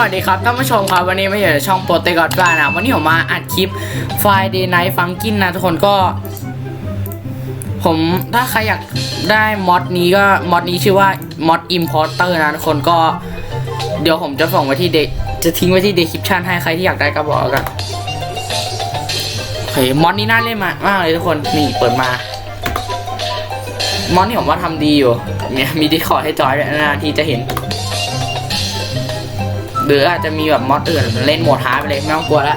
วัสดีครับท่านผู้ชมครับวันนี้มาอยู่ในช่องโปรเตกอดบ้านนะวันนี้ผมมาอัดคลิป Friday Night Funkin นะทุกคนก็ ผมถ้าใครอยากได้มอดนี้ก็มอดนี้ชื่อว่า mod importer นะทุกคนก็ เดี๋ยวผมจะส่งไว้ที่เดจะทิ้งไว้ที่ description ให้ใครที่อยากได้ก็บอกกันเฮ้ยมอดนี้น่าเล่นมากมากเลยทุกคนนี่เปิดมามอดนี่ผมว่าทำดีอยู่เนี่ยมีดีคอร์ให้จอยด้วยนานทีจะเห็น หรืออาจจะมีแบบมอดอื่นเล่นโหมดฮาร์ดไปเลยไม่ต้องกลัวละ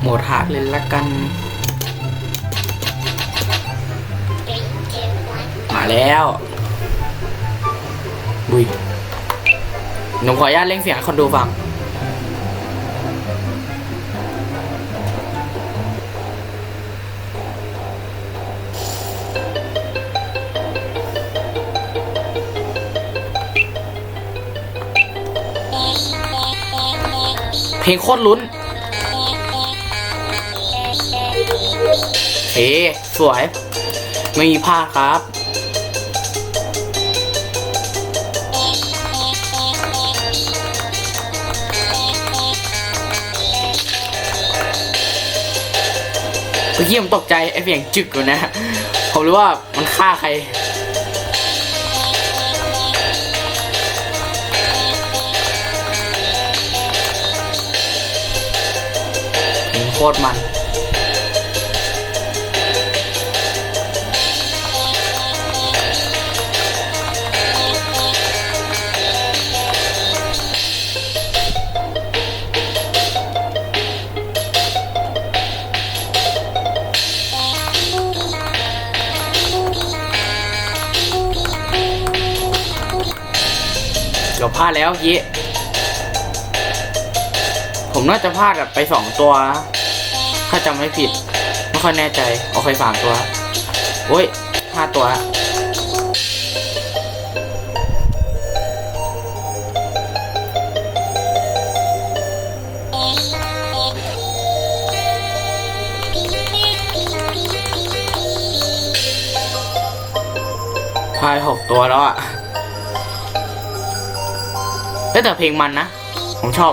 โหมดฮาร์ดเลยละกัน มาแล้วบุยหนูขออนุญาตเล่งเสียงคนดูฟัง เพลงโคตรลุ้นเฮ้สวย ไม่มีพลาดครับเมื่อกี้ผมตกใจไอ้เสียงจึกอยู่นะ ผมรู้ว่ามันฆ่าใคร โคตรมันเดี๋ยวพลาดแล้วเมื่ผมน่าจะพลาดแบบไปสองตัว ถ้าจำไม่ผิด ไม่ค่อยแน่ใจ เอาไปสามตัว โอ้ยห้าตัวละพายหกตัวแล้วอะเอ้ยแต่เพลงมันนะ ผมชอบ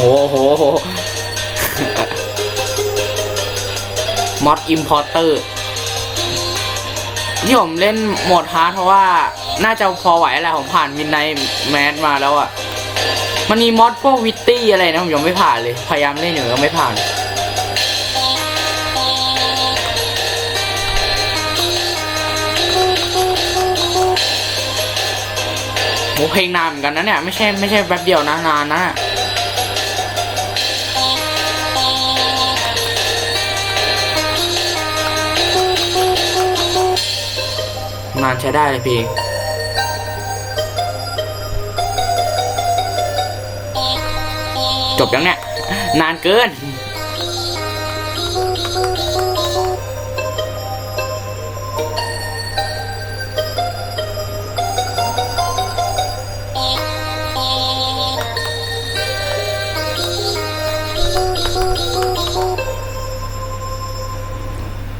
หโหโหมอดอิมพอร์เตอร์ที่ผมเล่นโหมดฮาร์ดเพราะว่าน่าจะพอไหวแหละผมผ่านมินไนแมสมาแล้วอะ่ะ มันมีมอดพวกวิตตี้อะไรนะผมยังไม่ผ่านเลย พยายามเล่นอยู่ก็ไม่ผ่านโหเพลงนานเหมือนกันนะเนี่ย ไม่ใช่ไม่ใช่แป๊บเดียวนะนานนะ นานใช้ได้เลยพี่ จบยังเนี่ย นานเกิน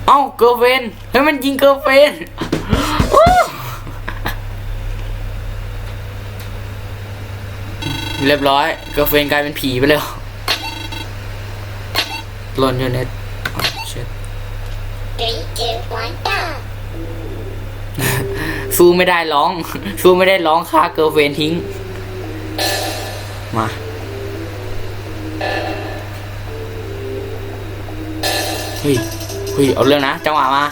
เอ้าเกิร์เฟนเฮ้ยมันยิงเกิร์เฟน เรียบร้อยเกิร์ลเฟนกลายเป็นผีไปแล้วหล่นอยู่เน็ตเช็ดสู้ไม่ได้ร้อง สู้ไม่ได้ร้องฆ่าเกิร์ลเฟนทิ้ง มาเฮ้ยเฮ้ยเอาเรื่องนะจังหวะมา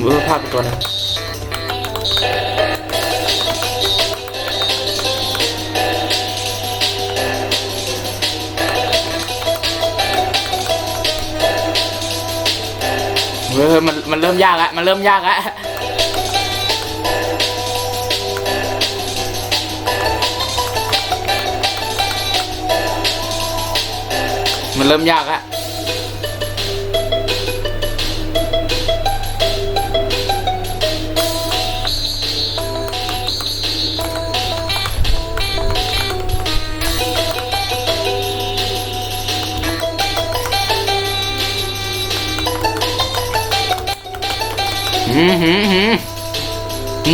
มือภาพตัวหนึง เฮ้ยมันมันเริ่มยากแล้วมันเริ่มยากแล้วมันเริ่มยากแล้ว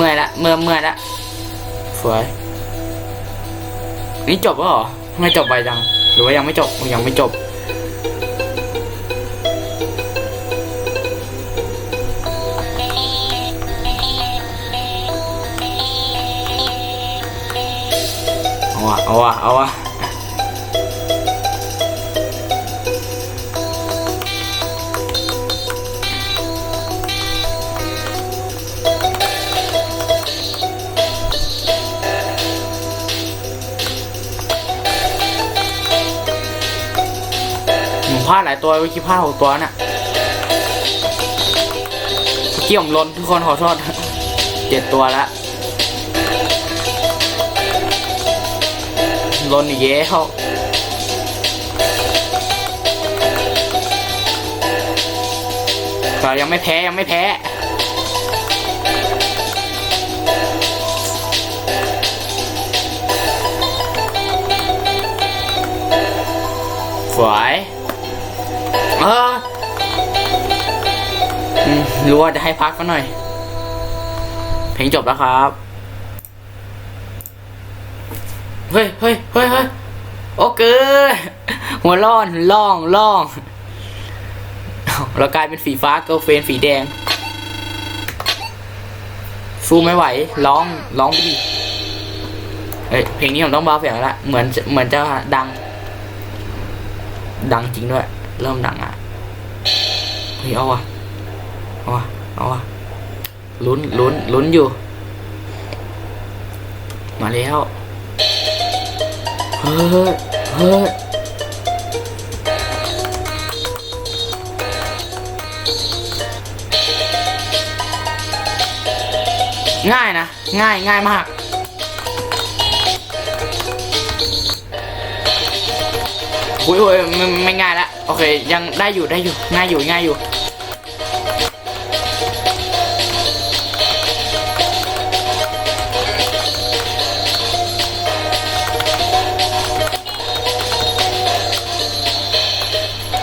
มื่อยละเมื่อยเมื่อยละสวยนี่จบแล้วเหรอทำไมจบไปจัง หรือว่ายังไม่จบยังไม่จบ เอาวะเอาวะเอาวะ ผมพลาดหลายตัวเมื่อกี้พลาดหกตัวน่ะเมื่อกี้ผมลนทุกคนขอโทษเจ็ดตัวแล้วลนอีกแล้วก็ยังไม่แพ้ยังไม่แพ้สวย เออรู้ว่าจะให้พักก็หน่อย เพลงจบแล้วครับ เฮ้ยเฮ้ยเฮ้ยเฮ้ยโอเกอหัวร้อนล่องล่องเรากลายเป็นสีฟ้าเกิลเฟนสีแดง สู้ไม่ไหว ร้องร้องไปดิเฮ้ยเพลงนี้ผมต้องเบาเสียงละเหมือนเหมือนจะดัง ดังจริงด้วย เริ่มดังอะเฮ้ยเอาวะเอาวะเอาวะลุ้นลุ้นลุ้นอยู่ มาแล้วเฮ้ยเฮ้ยง่ายนะ ง่ายง่ายมากโอ้ยอุ้ยไม่ง่ายละ โอเค ยังได้อยู่ได้อยู่ง่ายอยู่ง่ายอยู่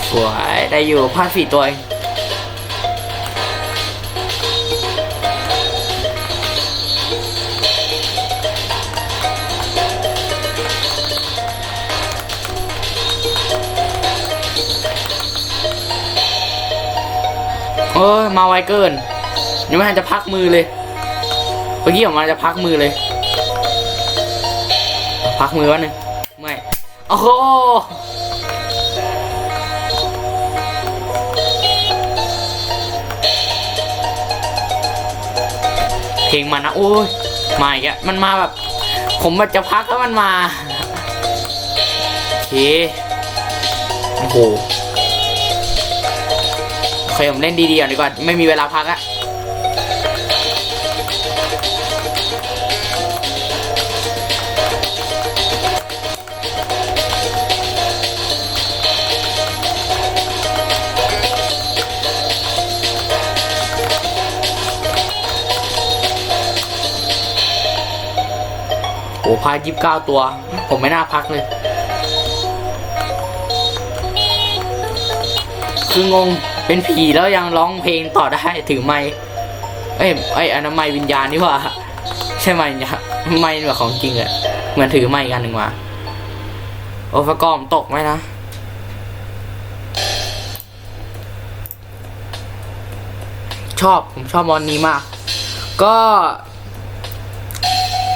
สวยได้อยู่พลาดสี่ตัวเอง เอ้ยมาไวเกิน ยังไม่ทันจะพักมือเลยเมื่อกี้ออกมาจะพักมือเลย พักมือวะหนึ่งไม่โอ้โหเพลงมันนะโอ้ยมาอีกอะมันมาแบบ ผมแบบจะพักแล้วมันมาโอเคโอ้โห เคผมเล่นดีๆก่อนดีกว่าไม่มีเวลาพักอะโอ้พายิบเก้าตัว ผมไม่น่าพักเลย คืองง เป็นผีแล้วยังร้องเพลงต่อได้ถือไม้เอ้ยเอ้ยอันนั้นไม้วิญญาณนี่ว่า ใช่ไหม้วิญญาณไม้แบบของจริงอะเหมือนถือไม้กันหนึ่งมาโอ้ฟกอมตกไหมนะชอบผมชอบมอนนี้มาก ก็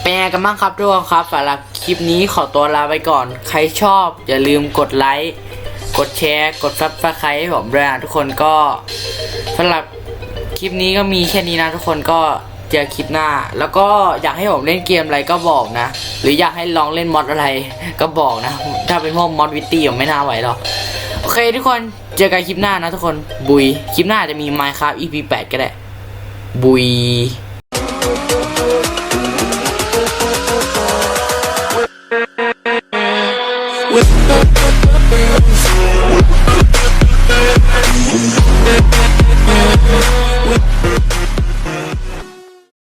เป็นไงกันบ้างครับทุกคนครับสำหรับคลิปนี้ขอตัวลาไปก่อน ใครชอบอย่าลืมกดไลค์ กดแชร์กดซับสไครต์ให้ผมด้วยนะทุกคนก็สำหรับคลิปนี้ก็มีแค่นี้นะทุกคนก็เจอคลิปหน้า แล้วก็อยากให้ผมเล่นเกมอะไรก็บอกนะ หรืออยากให้ลองเล่นมอดอะไรก็บอกนะ ถ้าเป็นพวกมอดวิตตี้ผมไม่น่าไหวหรอกโอเคทุกคนเจอกันคลิปหน้านะทุกคนบุยคลิปหน้าจะมี Minecraft EP 8ก็ได้บุย with Yeah.